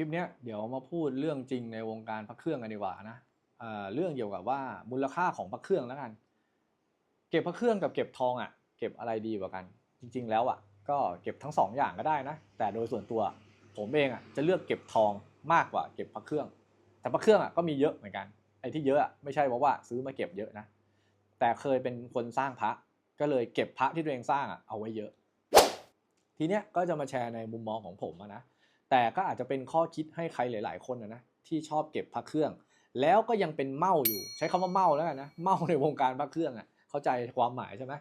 ลิปเนี้ยเดี๋ยวมาพูดเรื่องจริงในวงการพระเครื่องกันดีกว่านะเอ่อเรื่องเกี่ยวกับว่ามูลค่าของพระเครื่องแล้วกัน เก็บพระเครื่องกับเก็บทองอะ เก็บอะไรดีกว่ากัน จริง ๆ แล้วอะ ก็เก็บทั้งสองอย่างก็ได้นะ แต่โดยส่วนตัวผมเองอะจะเลือกเก็บทองมากกว่าเก็บพระเครื่อง แต่พระเครื่องอะก็มีเยอะเหมือนกันไอ้ที่เยอะอะไม่ใช่ว่าว่าซื้อมาเก็บเยอะนะแต่เคยเป็นคนสร้างพระก็เลยเก็บพระที่ตัวเองสร้างอะเอาไว้เยอะ ทีเนี้ยก็จะมาแชร์ในมุมมองของผมนะ แต่ก็อาจจะเป็นข้อคิดให้ใครหลาย ๆ คนนะนะที่ชอบเก็บพระเครื่อง แล้วก็ยังเป็นเมาอยู่ ใช้คำว่าเมาแล้วกันนะเมาในวงการพระเครื่องอะเข้าใจความหมายใช่ไหม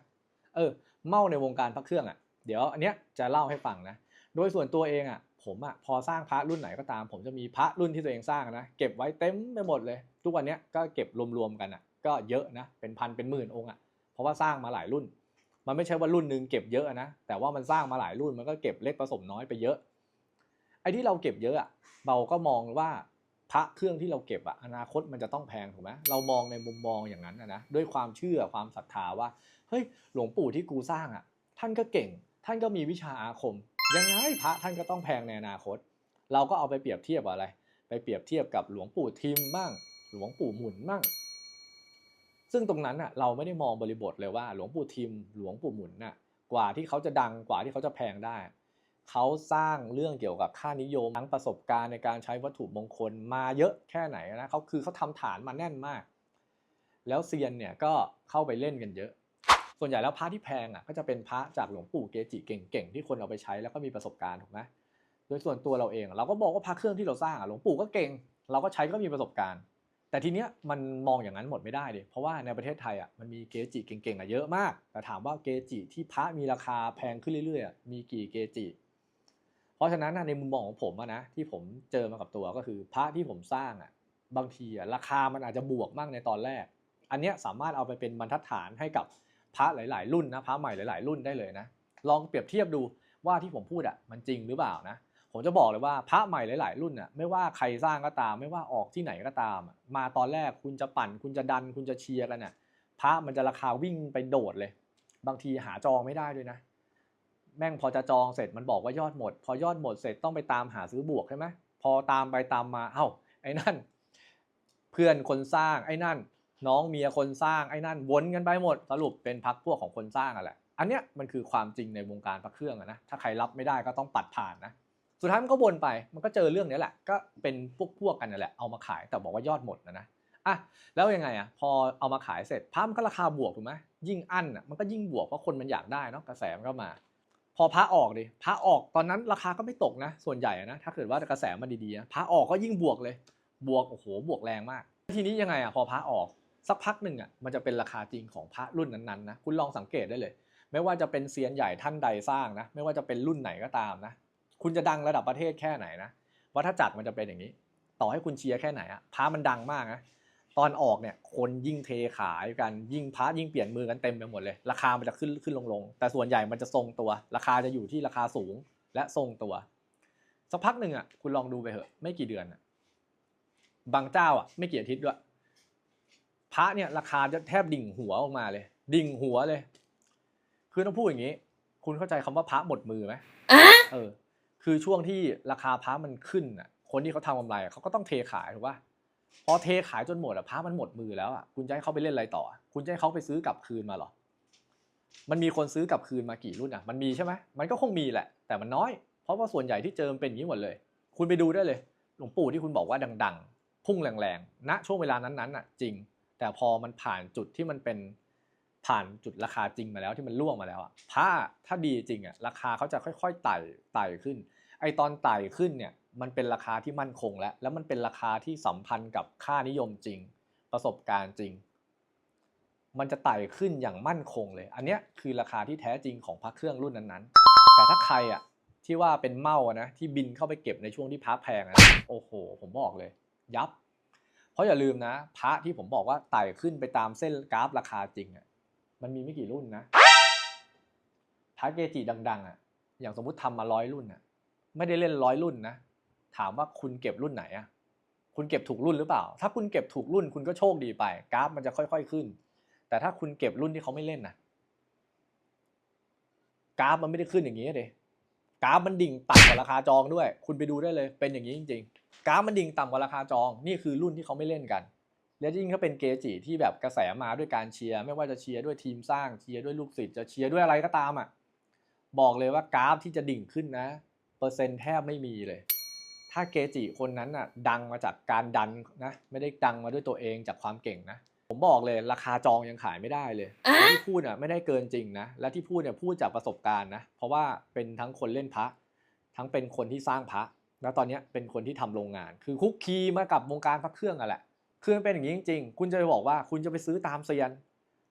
เออเมาในวงการพระเครื่องอะเดี๋ยวอันเนี้ยจะเล่าให้ฟังนะโดยส่วนตัวเองอะผมอะพอสร้างพระรุ่นไหนก็ตาม ผมจะมีพระรุ่นที่ตัวเองสร้างนะเก็บไว้เต็มไปหมดเลย ทุกวันเนี้ยก็เก็บรวมๆกันอะก็เยอะนะเป็นพันเป็นหมื่นองค์อะเพราะว่าสร้างมาหลายรุ่น มันไม่ใช่ว่ารุ่นหนึ่งเก็บเยอะนะแต่ว่ามันสร้างมาหลายรุ่นมันก็เก็บเล็กผสมน้อยไปเยอะ ไอ้ที่เราเก็บเยอะอะเราก็มองว่าพระเครื่องที่เราเก็บอะอนาคตมันจะต้องแพงถูกไหมเรามองในมุมมองอย่างนั้นนะด้วยความเชื่อความศรัทธาว่าเฮ้ยหลวงปู่ที่กูสร้างอะท่านก็เก่ง ท่านก็มีวิชาอาคม ยังไงพระท่านก็ต้องแพงในอนาคต เราก็เอาไปเปรียบเทียบกับอะไร ไปเปรียบเทียบกับหลวงปู่ทิมบ้าง หลวงปู่หมุนบ้างซึ่งตรงนั้นน่ะเราไม่ได้มองบริบทเลยว่าหลวงปู่ทิม หลวงปู่หมุนน่ะกว่าที่เขาจะดังกว่าที่เขาจะแพงได้ เขาสร้างเรื่องเกี่ยวกับค่านิยมทั้งประสบการณ์ในการใช้วัตถุมงคลมาเยอะแค่ไหนนะเขาคือเขาทำฐานมาแน่นมาก แล้วเซียนเนี่ยก็เข้าไปเล่นกันเยอะ ส่วนใหญ่แล้วพระที่แพงอะก็จะเป็นพระจากหลวงปู่เกจิเก่งๆที่คนเอาไปใช้แล้วก็มีประสบการณ์ถูกไหมโดยส่วนตัวเราเองเราก็บอกว่าพระเครื่องที่เราสร้างอะหลวงปู่ก็เก่ง เราก็ใช้ก็มีประสบการณ์ แต่ทีเนี้ยมันมองอย่างนั้นหมดไม่ได้ดิเพราะว่าในประเทศไทยอะมันมีเกจิเก่งๆอะเยอะมาก แต่ถามว่าเกจิที่พระมีราคาแพงขึ้นเรื่อยๆมีกี่เกจิ เพราะฉะนั้นในมุมมองของผมนะที่ผมเจอมากับตัวก็คือพระที่ผมสร้างอะบางทีอะราคามันอาจจะบวกมากในตอนแรก อันเนี้ยสามารถเอาไปเป็นบรรทัดฐานให้กับพระหลาย ๆ รุ่นนะพระใหม่หลาย ๆ รุ่นได้เลยนะ ลองเปรียบเทียบดูว่าที่ผมพูดอะมันจริงหรือเปล่านะผมจะบอกเลยว่าพระใหม่หลาย ๆ รุ่นน่ะไม่ว่าใครสร้างก็ตาม ไม่ว่าออกที่ไหนก็ตาม มาตอนแรกคุณจะปั่น คุณจะดัน คุณจะเชียร์กันน่ะพระมันจะราคาวิ่งไปโดดเลย บางทีหาจองไม่ได้ด้วยนะ แม่งพอจะจองเสร็จมันบอกว่ายอดหมด พอยอดหมดเสร็จต้องไปตามหาซื้อบวกใช่ไหมพอตามไปตามมาเอ้าไอ้นั่น เพื่อนคนสร้างไอ้นั่น น้องเมียคนสร้างไอ้นั่นวนกันไปหมดสรุปเป็นพักพวกของคนสร้างอะแหละอันเนี้ยมันคือความจริงในวงการพระเครื่องอะนะถ้าใครรับไม่ได้ก็ต้องปัดผ่านนะสุดท้ายมันก็วนไปมันก็เจอเรื่องนี้แหละ ก็เป็นพวกพวกกันนั่นแหละเอามาขายแต่บอกว่ายอดหมดนะนะอะแล้วยังไงอะพอเอามาขายเสร็จพระมันก็ราคาบวกถูกไหมยิ่งอั้นอะมันก็ยิ่งบวกเพราะคนมันอยากได้เนาะกระแสมันก็มา พอพระออกดิพระออกตอนนั้นราคาก็ไม่ตกนะ ส่วนใหญ่นะถ้าเกิดว่ากระแสมันดีๆนะพระออกก็ยิ่งบวกเลย บวกโอ้โหบวกแรงมาก ทีนี้ยังไงอะพอพระออกสักพักหนึ่งอะมันจะเป็นราคาจริงของพระรุ่นนั้นๆนะคุณลองสังเกตได้เลย ไม่ว่าจะเป็นเซียนใหญ่ท่านใดสร้างนะ ไม่ว่าจะเป็นรุ่นไหนก็ตามนะ คุณจะดังระดับประเทศแค่ไหนนะวัฏจักรมันจะเป็นอย่างนี้ ต่อให้คุณเชียร์แค่ไหนอะพระมันดังมากนะ ตอนออกเนี่ยคนยิ่งเทขายกันยิ่งพระยิ่งเปลี่ยนมือกันเต็มไปหมดเลย ราคามันจะขึ้นขึ้นลงลงแต่ส่วนใหญ่มันจะทรงตัว ราคาจะอยู่ที่ราคาสูงและทรงตัวสักพักหนึ่งอะคุณลองดูไปเถอะ ไม่กี่เดือนอะบางเจ้าอะไม่กี่อาทิตย์ด้วยพระเนี่ยราคาจะแทบดิ่งหัวออกมาเลย ดิ่งหัวเลย คือต้องพูดอย่างนี้ คุณเข้าใจคำว่าพระหมดมือไหมเออ คือช่วงที่ราคาพระมันขึ้นอะ คนที่เขาทำกำไรอะเขาก็ต้องเทขายถูกป่ะ พอเทขายจนหมดอะพระมันหมดมือแล้วอะคุณจะให้เขาไปเล่นอะไรต่อ คุณจะให้เขาไปซื้อกลับคืนมาหรอ มันมีคนซื้อกลับคืนมากี่รุ่นอะมันมีใช่ไหมมันก็คงมีแหละ แต่มันน้อย เพราะว่าส่วนใหญ่ที่เจอมันเป็นอย่างนี้หมดเลย คุณไปดูได้เลย หลวงปู่ที่คุณบอกว่าดัง ๆ พุ่งแรงๆณช่วงเวลานั้นๆอะจริง แต่พอมันผ่านจุดที่มันเป็นผ่านจุดราคาจริงมาแล้วที่มันล่วงมาแล้วอะผ้าถ้าดีจริงอะราคาเขาจะค่อย ๆไต่ไต่ขึ้น ไอตอนไต่ขึ้นเนี่ย มันเป็นราคาที่มั่นคงแล้ว แล้วมันเป็นราคาที่สัมพันธ์กับค่านิยมจริง ประสบการณ์จริง มันจะไต่ขึ้นอย่างมั่นคงเลย อันนี้คือราคาที่แท้จริงของพระเครื่องรุ่นนั้นๆ แต่ถ้าใครอะที่ว่าเป็นเมาอะนะที่บินเข้าไปเก็บในช่วงที่พระแพงอะนะโอ้โห ผมบอกเลย ยับ เพราะอย่าลืมนะ พระที่ผมบอกว่าไต่ขึ้นไปตามเส้นกราฟราคาจริงอะมันมีไม่กี่รุ่นนะพระเกจิดัง ๆอะอย่างสมมุติทำมาร้อยรุ่นอะไม่ได้เล่นร้อยรุ่นนะ ถามว่าคุณเก็บรุ่นไหนอะคุณเก็บถูกรุ่นหรือเปล่า ถ้าคุณเก็บถูกรุ่นคุณก็โชคดีไป กราฟมันจะค่อย ๆขึ้น แต่ถ้าคุณเก็บรุ่นที่เขาไม่เล่นนะกราฟมันไม่ได้ขึ้นอย่างนี้เลยกราฟมันดิ่งต่ำกว่าราคาจองด้วย คุณไปดูได้เลย เป็นอย่างนี้จริง ๆ กราฟมันดิ่งต่ำกว่าราคาจอง นี่คือรุ่นที่เขาไม่เล่นกัน และยิ่งถ้าเป็นเกจิที่แบบกระแสมาด้วยการเชียร์ ไม่ว่าจะเชียร์ด้วยทีมสร้าง เชียร์ด้วยลูกศิษย์ จะเชียร์ด้วยอะไรก็ตามอะ บอกเลยว่ากราฟที่จะดิ่งขึ้นนะ เปอร์เซ็นต์แทบไม่มีเลย ถ้าเกจิคนนั้นอะดังมาจากการดันนะไม่ได้ดังมาด้วยตัวเองจากความเก่งนะ ผมบอกเลยราคาจองยังขายไม่ได้เลยที่พูดอะไม่ได้เกินจริงนะและที่พูดเนี่ยพูดจากประสบการณ์นะเพราะว่าเป็นทั้งคนเล่นพระ ทั้งเป็นคนที่สร้างพระ แล้วตอนเนี้ยเป็นคนที่ทำโรงงาน คือคุกคีมากับวงการพระเครื่องอะแหละคือมันเป็นอย่างนี้จริง ๆ คุณจะไปบอกว่าคุณจะไปซื้อตามเซียน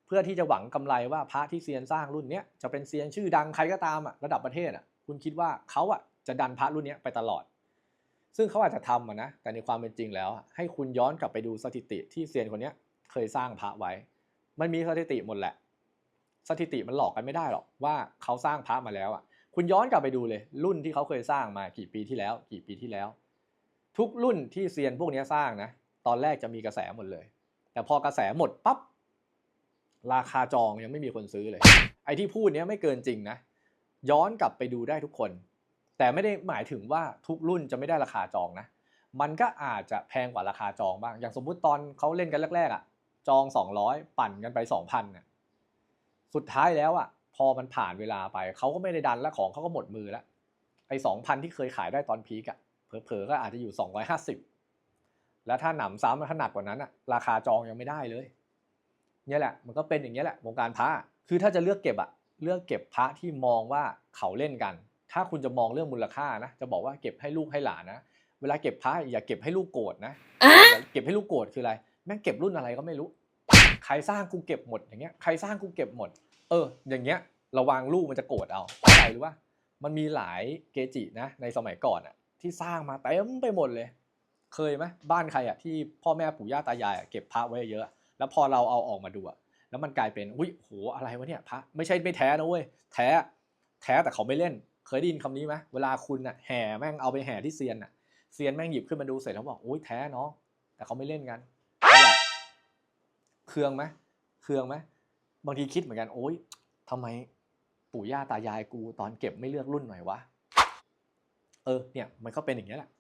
เพื่อที่จะหวังกำไรว่าพระที่เซียนสร้างรุ่นเนี้ยจะเป็นเซียนชื่อดังใครก็ตามอะระดับประเทศอะคุณคิดว่าเขาอะจะดันพระรุ่นเนี้ยไปตลอด ซึ่งเขาอาจจะทำะนะแต่ในความเป็นจริงแล้ว ให้คุณย้อนกลับไปดูสถิติที่เซียนคนนี้เคยสร้างพระไว้ มันมีสถิติหมดแหละ สถิติมันหลอกกันไม่ได้หรอกว่าเขาสร้างพระมาแล้วอะคุณย้อนกลับไปดูเลย รุ่นที่เขาเคยสร้างมากี่ปีที่แล้ว กี่ปีที่แล้ว ทุกรุ่นที่เซียนพวกนี้สร้างนะตอนแรกจะมีกระแสหมดเลย แต่พอกระแสหมดปั๊บราคาจองยังไม่มีคนซื้อเลย ไอ้ที่พูดเนี้ยไม่เกินจริงนะย้อนกลับไปดูได้ทุกคน แต่ไม่ได้หมายถึงว่าทุกรุ่นจะไม่ได้ราคาจองนะ มันก็อาจจะแพงกว่าราคาจองบ้าง อย่างสมมุติตอนเขาเล่นกันแรกๆอะ จอง 200 ปั่นกันไป 2,000น่ะ สุดท้ายแล้วอะ พอมันผ่านเวลาไปเขาก็ไม่ได้ดันแล้วของเขาก็หมดมือแล้ว ไอ้2,000 ที่เคยขายได้ตอนพีกอะ เผลอๆก็อาจจะอยู่ 250 แล้วถ้าหนำซ้ำถ้าหนักกว่านั้นอะ ราคาจองยังไม่ได้เลย เนี่ยแหละ มันก็เป็นอย่างนี้ยแหละ วงการพระ คือถ้าจะเลือกเก็บอะ เลือกเก็บพระที่มองว่าเขาเล่นกัน ถ้าคุณจะมองเรื่องมูลค่านะ จะบอกว่าเก็บให้ลูกให้หลานนะ เวลาเก็บพระอย่าเก็บให้ลูกโกรธนะอย่าเก็บให้ลูกโกรธคืออะไร แม่งเก็บรุ่นอะไรก็ไม่รู้ ใครสร้างกูเก็บหมดอย่างเงี้ย ใครสร้างกูเก็บหมด เออ อย่างเงี้ย ระวังลูกมันจะโกรธเอาอะไรรู้ว่ามันมีหลายเกจินะ ในสมัยก่อนอะที่สร้างมาเต็มไปหมดเลย เคยไหมบ้านใครอะที่พ่อแม่ปู่ย่าตายายอะเก็บพระไว้เยอะ แล้วพอเราเอาออกมาดูอะแล้วมันกลายเป็น อุ้ยโห อะไรวะเนี่ยพระ ไม่ใช่ไม่แท้นะเว้ย แท้ แท้แต่เขาไม่เล่น เคยได้ยินคำนี้ไหมเวลาคุณอะแห่แม่งเอาไปแห่ที่เซียนอะเซียนแม่งหยิบขึ้นมาดูเสร็จแล้วบอกโอ้ยแท้เนาะแต่เขาไม่เล่นกันเครืองไหมเครืองไหมบางทีคิดเหมือนกันโอ้ยทำไมปู่ย่าตายายกูตอนเก็บไม่เลือกรุ่นหน่อยวะเออเนี่ยมันก็เป็นอย่างนี้แหละ